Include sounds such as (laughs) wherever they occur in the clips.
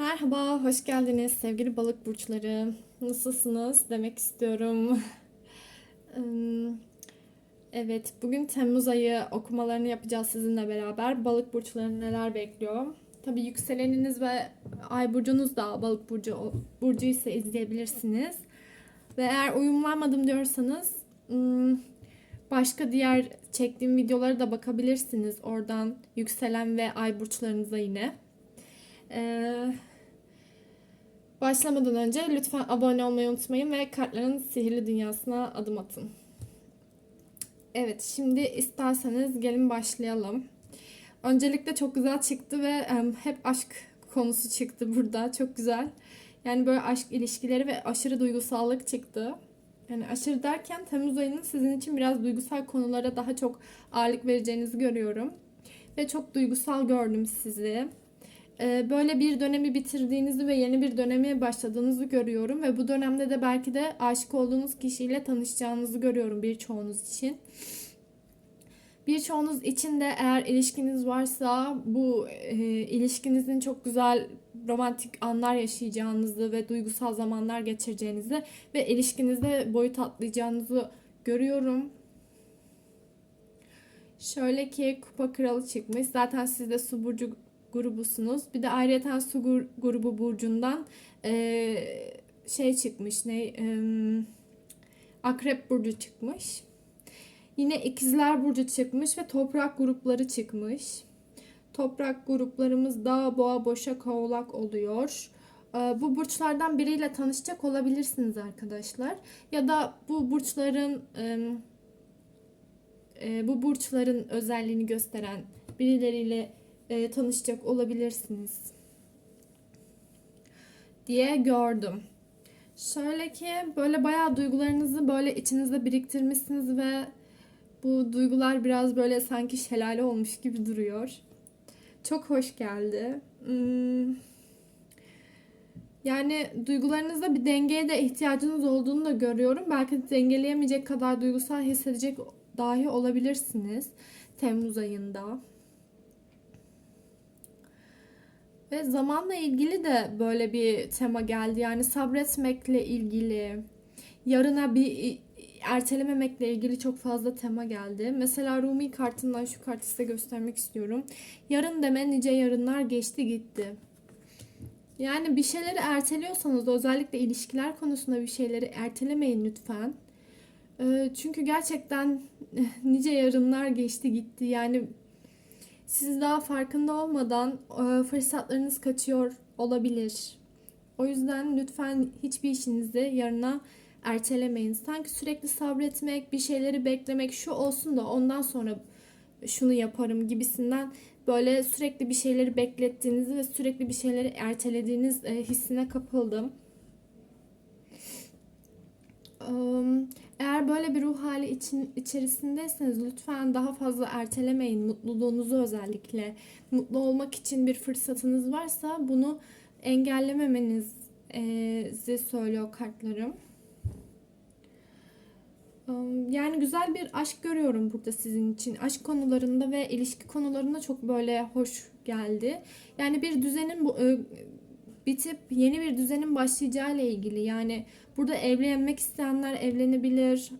Merhaba, hoş geldiniz sevgili balık burçları. Nasılsınız demek istiyorum. (laughs) Evet, bugün Temmuz ayı okumalarını yapacağız sizinle beraber. Balık burçlarını neler bekliyor? Tabii yükseleniniz ve ay burcunuz da balık burcu burcu ise izleyebilirsiniz. Ve eğer uyumlanmadım diyorsanız ım, başka diğer çektiğim videolara da bakabilirsiniz. Oradan yükselen ve ay burçlarınıza yine. Ee, başlamadan önce lütfen abone olmayı unutmayın ve kartların sihirli dünyasına adım atın. Evet, şimdi isterseniz gelin başlayalım. Öncelikle çok güzel çıktı ve hep aşk konusu çıktı burada. Çok güzel. Yani böyle aşk ilişkileri ve aşırı duygusallık çıktı. Yani aşırı derken Temmuz ayının sizin için biraz duygusal konulara daha çok ağırlık vereceğinizi görüyorum. Ve çok duygusal gördüm sizi. Ee, böyle bir dönemi bitirdiğinizi ve yeni bir döneme başladığınızı görüyorum ve bu dönemde de belki de aşık olduğunuz kişiyle tanışacağınızı görüyorum birçoğunuz için. Birçoğunuz için de eğer ilişkiniz varsa bu e, ilişkinizin çok güzel romantik anlar yaşayacağınızı ve duygusal zamanlar geçireceğinizi ve ilişkinizde boyut atlayacağınızı görüyorum. Şöyle ki kupa kralı çıkmış. Zaten siz de su burcu grubusunuz. Bir de ayrıca su gur- grubu burcundan eee, şey çıkmış. Ne? Em, Akrep burcu çıkmış. Yine ikizler burcu çıkmış ve toprak grupları çıkmış. Toprak gruplarımız da boğa, boşak, oğlak oluyor. Ee, Bu burçlardan biriyle tanışacak olabilirsiniz arkadaşlar. Ya da bu burçların em, e, bu burçların özelliğini gösteren birileriyle e, tanışacak olabilirsiniz diye gördüm. Şöyle ki böyle bayağı duygularınızı böyle içinizde biriktirmişsiniz ve bu duygular biraz böyle sanki şelale olmuş gibi duruyor. Çok hoş geldi. Hmm. Yani duygularınızda bir dengeye de ihtiyacınız olduğunu da görüyorum. Belki de dengeleyemeyecek kadar duygusal hissedecek dahi olabilirsiniz Temmuz ayında. Ve zamanla ilgili de böyle bir tema geldi. Yani sabretmekle ilgili, yarına bir ertelememekle ilgili çok fazla tema geldi. Mesela Rumi kartından şu kartı size göstermek istiyorum. Yarın deme nice yarınlar geçti gitti. Yani bir şeyleri erteliyorsanız da özellikle ilişkiler konusunda bir şeyleri ertelemeyin lütfen. Ee, Çünkü gerçekten (laughs) nice yarınlar geçti gitti. Yani siz daha farkında olmadan e, fırsatlarınız kaçıyor olabilir. O yüzden lütfen hiçbir işinizi yarına ertelemeyin. Sanki sürekli sabretmek, bir şeyleri beklemek, şu olsun da ondan sonra şunu yaparım gibisinden böyle sürekli bir şeyleri beklettiğinizi ve sürekli bir şeyleri ertelediğiniz e, hissine kapıldım. Eğer böyle bir ruh hali için içerisindeyseniz lütfen daha fazla ertelemeyin mutluluğunuzu özellikle. Mutlu olmak için bir fırsatınız varsa bunu engellememenizi söylüyor kartlarım. Yani güzel bir aşk görüyorum burada sizin için. Aşk konularında ve ilişki konularında çok böyle hoş geldi. Yani bir düzenin bitip yeni bir düzenin başlayacağı ile ilgili. Yani burada evlenmek isteyenler evlenebilir.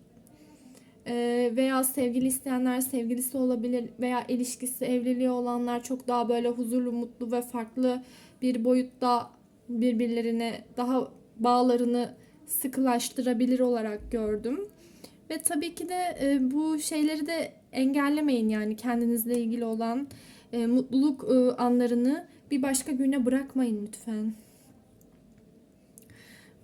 Ee, veya sevgili isteyenler sevgilisi olabilir veya ilişkisi evliliği olanlar çok daha böyle huzurlu, mutlu ve farklı bir boyutta birbirlerine daha bağlarını sıkılaştırabilir olarak gördüm. Ve tabii ki de e, bu şeyleri de engellemeyin yani kendinizle ilgili olan e, mutluluk e, anlarını bir başka güne bırakmayın lütfen.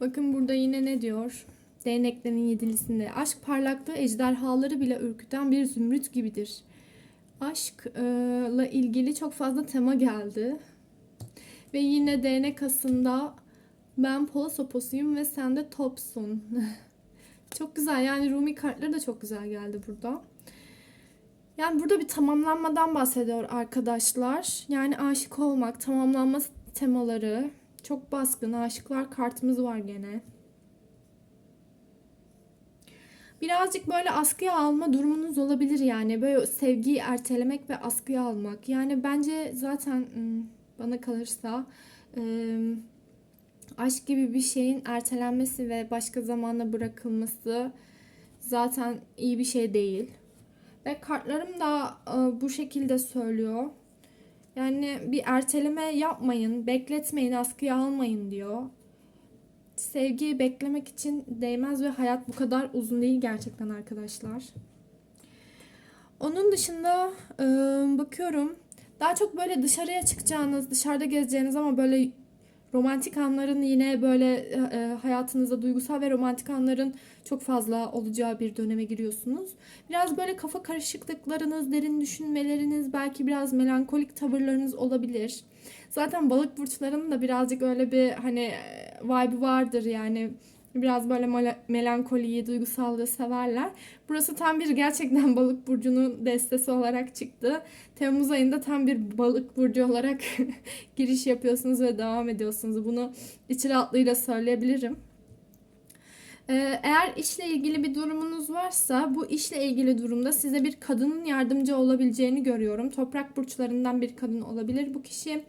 Bakın burada yine ne diyor? Değneklerin yedilisinde. Aşk parlaklığı ejderhaları bile ürküten bir zümrüt gibidir. Aşkla ilgili çok fazla tema geldi. Ve yine değnek asında ben pola soposuyum ve sen de topsun. (laughs) çok güzel yani Rumi kartları da çok güzel geldi burada. Yani burada bir tamamlanmadan bahsediyor arkadaşlar. Yani aşık olmak, tamamlanma temaları çok baskın. Aşıklar kartımız var gene. Birazcık böyle askıya alma durumunuz olabilir yani. Böyle sevgiyi ertelemek ve askıya almak. Yani bence zaten hmm, bana kalırsa Ee, aşk gibi bir şeyin ertelenmesi ve başka zamana bırakılması zaten iyi bir şey değil. Ve kartlarım da e, bu şekilde söylüyor. Yani bir erteleme yapmayın, bekletmeyin, askıya almayın diyor. Sevgiyi beklemek için değmez ve hayat bu kadar uzun değil gerçekten arkadaşlar. Onun dışında e, bakıyorum daha çok böyle dışarıya çıkacağınız, dışarıda gezeceğiniz ama böyle romantik anların yine böyle e, e, hayatınızda duygusal ve romantik anların çok fazla olacağı bir döneme giriyorsunuz. Biraz böyle kafa karışıklıklarınız, derin düşünmeleriniz, belki biraz melankolik tavırlarınız olabilir. Zaten balık burçlarının da birazcık öyle bir hani e, vibe vardır yani. Biraz böyle mela- melankoliyi, duygusallığı severler. Burası tam bir gerçekten balık burcunun destesi olarak çıktı. Temmuz ayında tam bir balık burcu olarak (laughs) giriş yapıyorsunuz ve devam ediyorsunuz. Bunu içi rahatlığıyla söyleyebilirim. Ee, Eğer işle ilgili bir durumunuz varsa bu işle ilgili durumda size bir kadının yardımcı olabileceğini görüyorum. Toprak burçlarından bir kadın olabilir bu kişi.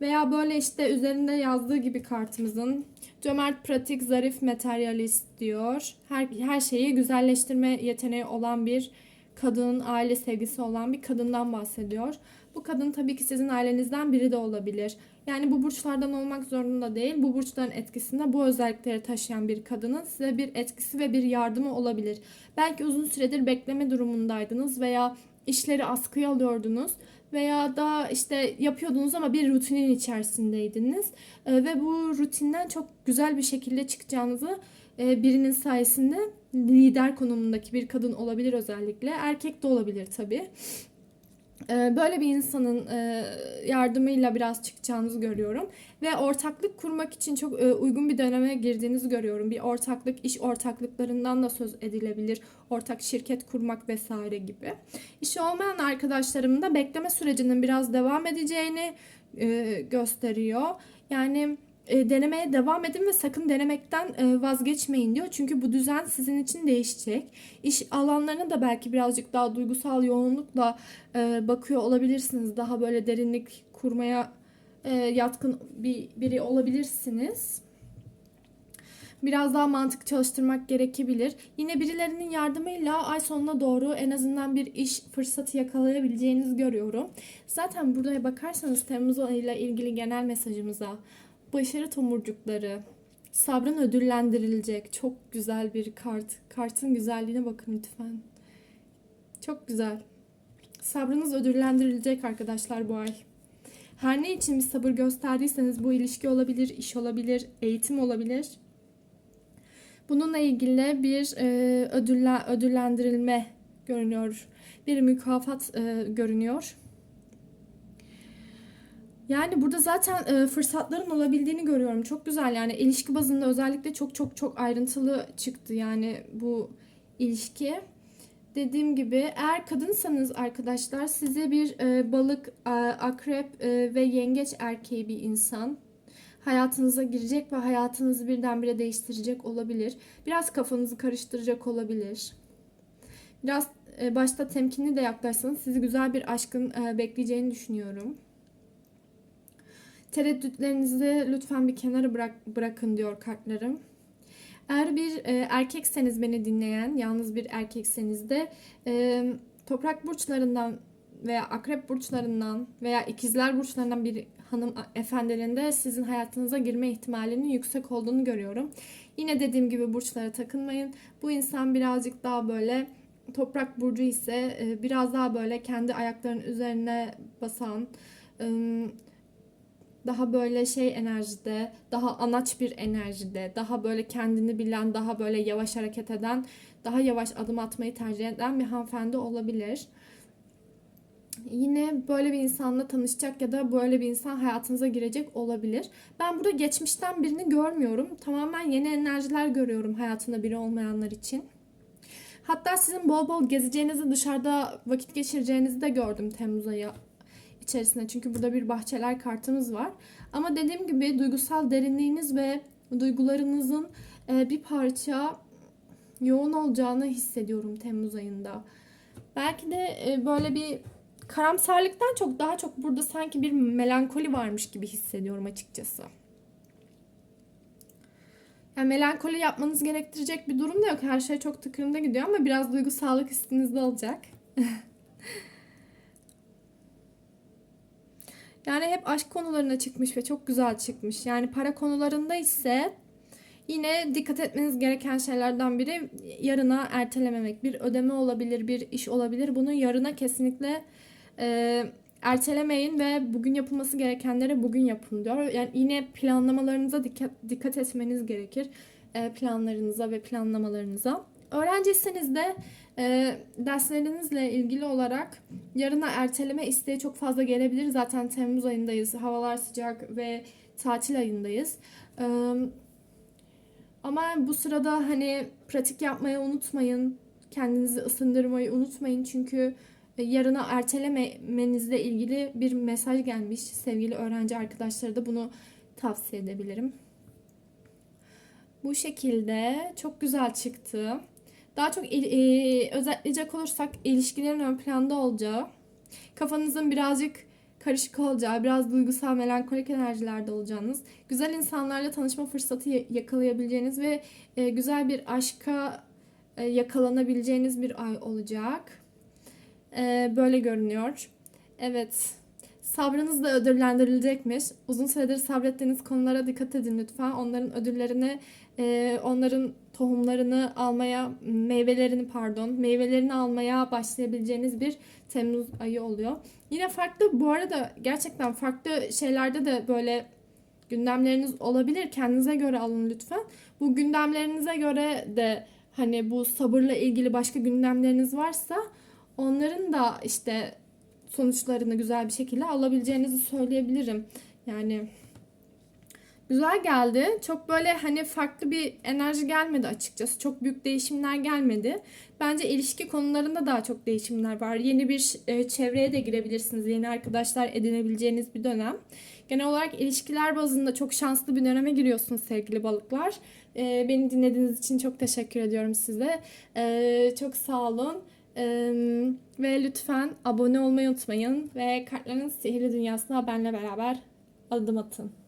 Veya böyle işte üzerinde yazdığı gibi kartımızın cömert, pratik, zarif, materyalist diyor. Her, her şeyi güzelleştirme yeteneği olan bir kadın, aile sevgisi olan bir kadından bahsediyor. Bu kadın tabii ki sizin ailenizden biri de olabilir. Yani bu burçlardan olmak zorunda değil. Bu burçların etkisinde bu özellikleri taşıyan bir kadının size bir etkisi ve bir yardımı olabilir. Belki uzun süredir bekleme durumundaydınız veya işleri askıya alıyordunuz veya da işte yapıyordunuz ama bir rutinin içerisindeydiniz Ee, ve bu rutinden çok güzel bir şekilde çıkacağınızı e, birinin sayesinde lider konumundaki bir kadın olabilir özellikle erkek de olabilir tabii. Ee, Böyle bir insanın e, yardımıyla biraz çıkacağınızı görüyorum. Ve ortaklık kurmak için çok e, uygun bir döneme girdiğinizi görüyorum. Bir ortaklık, iş ortaklıklarından da söz edilebilir. Ortak şirket kurmak vesaire gibi. İşi olmayan arkadaşlarımın da bekleme sürecinin biraz devam edeceğini e, gösteriyor. Yani e, denemeye devam edin ve sakın denemekten e, vazgeçmeyin diyor. Çünkü bu düzen sizin için değişecek. İş alanlarına da belki birazcık daha duygusal yoğunlukla e, bakıyor olabilirsiniz. Daha böyle derinlik kurmaya e, yatkın bir biri olabilirsiniz. Biraz daha mantık çalıştırmak gerekebilir. Yine birilerinin yardımıyla ay sonuna doğru en azından bir iş fırsatı yakalayabileceğinizi görüyorum. Zaten buraya bakarsanız Temmuz ayıyla ilgili genel mesajımıza başarı tomurcukları, sabrın ödüllendirilecek çok güzel bir kart. Kartın güzelliğine bakın lütfen. Çok güzel. Sabrınız ödüllendirilecek arkadaşlar bu ay. Her ne için bir sabır gösterdiyseniz bu ilişki olabilir, iş olabilir, eğitim olabilir. Bununla ilgili bir e, ödülle, ödüllendirilme görünüyor. Bir mükafat e, görünüyor. Yani burada zaten e, fırsatların olabildiğini görüyorum. Çok güzel yani ilişki bazında özellikle çok çok çok ayrıntılı çıktı yani bu ilişki. Dediğim gibi eğer kadınsanız arkadaşlar size bir e, balık, e, akrep e, ve yengeç erkeği bir insan hayatınıza girecek ve hayatınızı birdenbire değiştirecek olabilir. Biraz kafanızı karıştıracak olabilir. Biraz e, başta temkinli de yaklaşsanız sizi güzel bir aşkın e, bekleyeceğini düşünüyorum. Tereddütlerinizi lütfen bir kenara bırak, bırakın diyor kartlarım. Eğer bir e, erkekseniz beni dinleyen, yalnız bir erkekseniz de e, toprak burçlarından veya akrep burçlarından veya ikizler burçlarından bir hanım efendilerinde sizin hayatınıza girme ihtimalinin yüksek olduğunu görüyorum. Yine dediğim gibi burçlara takılmayın. Bu insan birazcık daha böyle toprak burcu ise e, biraz daha böyle kendi ayaklarının üzerine basan, daha böyle şey enerjide, daha anaç bir enerjide, daha böyle kendini bilen, daha böyle yavaş hareket eden, daha yavaş adım atmayı tercih eden bir hanımefendi olabilir. Yine böyle bir insanla tanışacak ya da böyle bir insan hayatınıza girecek olabilir. Ben burada geçmişten birini görmüyorum. Tamamen yeni enerjiler görüyorum hayatında biri olmayanlar için. Hatta sizin bol bol gezeceğinizi, dışarıda vakit geçireceğinizi de gördüm Temmuz ayı içerisinde. Çünkü burada bir bahçeler kartımız var. Ama dediğim gibi duygusal derinliğiniz ve duygularınızın e, bir parça yoğun olacağını hissediyorum Temmuz ayında. Belki de e, böyle bir karamsarlıktan çok daha çok burada sanki bir melankoli varmış gibi hissediyorum açıkçası. Yani melankoli yapmanız gerektirecek bir durum da yok. Her şey çok tıkırında gidiyor ama biraz duygusallık üstünüzde olacak. (laughs) Yani hep aşk konularına çıkmış ve çok güzel çıkmış. Yani para konularında ise yine dikkat etmeniz gereken şeylerden biri yarına ertelememek. Bir ödeme olabilir, bir iş olabilir. Bunu yarına kesinlikle e, ertelemeyin ve bugün yapılması gerekenleri bugün yapın diyor. Yani yine planlamalarınıza dikkat, dikkat etmeniz gerekir. E, planlarınıza ve planlamalarınıza. Öğrenciyseniz de e, derslerinizle ilgili olarak yarına erteleme isteği çok fazla gelebilir. Zaten Temmuz ayındayız. Havalar sıcak ve tatil ayındayız. E, ama bu sırada hani pratik yapmayı unutmayın. Kendinizi ısındırmayı unutmayın. Çünkü e, yarına ertelemenizle ilgili bir mesaj gelmiş. Sevgili öğrenci arkadaşlara da bunu tavsiye edebilirim. Bu şekilde çok güzel çıktı. Daha çok e, özetleyecek olursak ilişkilerin ön planda olacağı, kafanızın birazcık karışık olacağı, biraz duygusal, melankolik enerjilerde olacağınız, güzel insanlarla tanışma fırsatı ya- yakalayabileceğiniz ve e, güzel bir aşka e, yakalanabileceğiniz bir ay olacak. E, böyle görünüyor. Evet. Sabrınız da ödüllendirilecekmiş. Uzun süredir sabrettiğiniz konulara dikkat edin lütfen. Onların ödüllerini, e, onların tohumlarını almaya, meyvelerini pardon, meyvelerini almaya başlayabileceğiniz bir Temmuz ayı oluyor. Yine farklı, bu arada gerçekten farklı şeylerde de böyle gündemleriniz olabilir. Kendinize göre alın lütfen. Bu gündemlerinize göre de hani bu sabırla ilgili başka gündemleriniz varsa onların da işte sonuçlarını güzel bir şekilde alabileceğinizi söyleyebilirim. Yani güzel geldi. Çok böyle hani farklı bir enerji gelmedi açıkçası. Çok büyük değişimler gelmedi. Bence ilişki konularında daha çok değişimler var. Yeni bir e, çevreye de girebilirsiniz. Yeni arkadaşlar edinebileceğiniz bir dönem. Genel olarak ilişkiler bazında çok şanslı bir döneme giriyorsunuz sevgili balıklar. E, beni dinlediğiniz için çok teşekkür ediyorum size. E, çok sağ olun. Ve lütfen abone olmayı unutmayın ve kartların sihirli dünyasına benle beraber adım atın.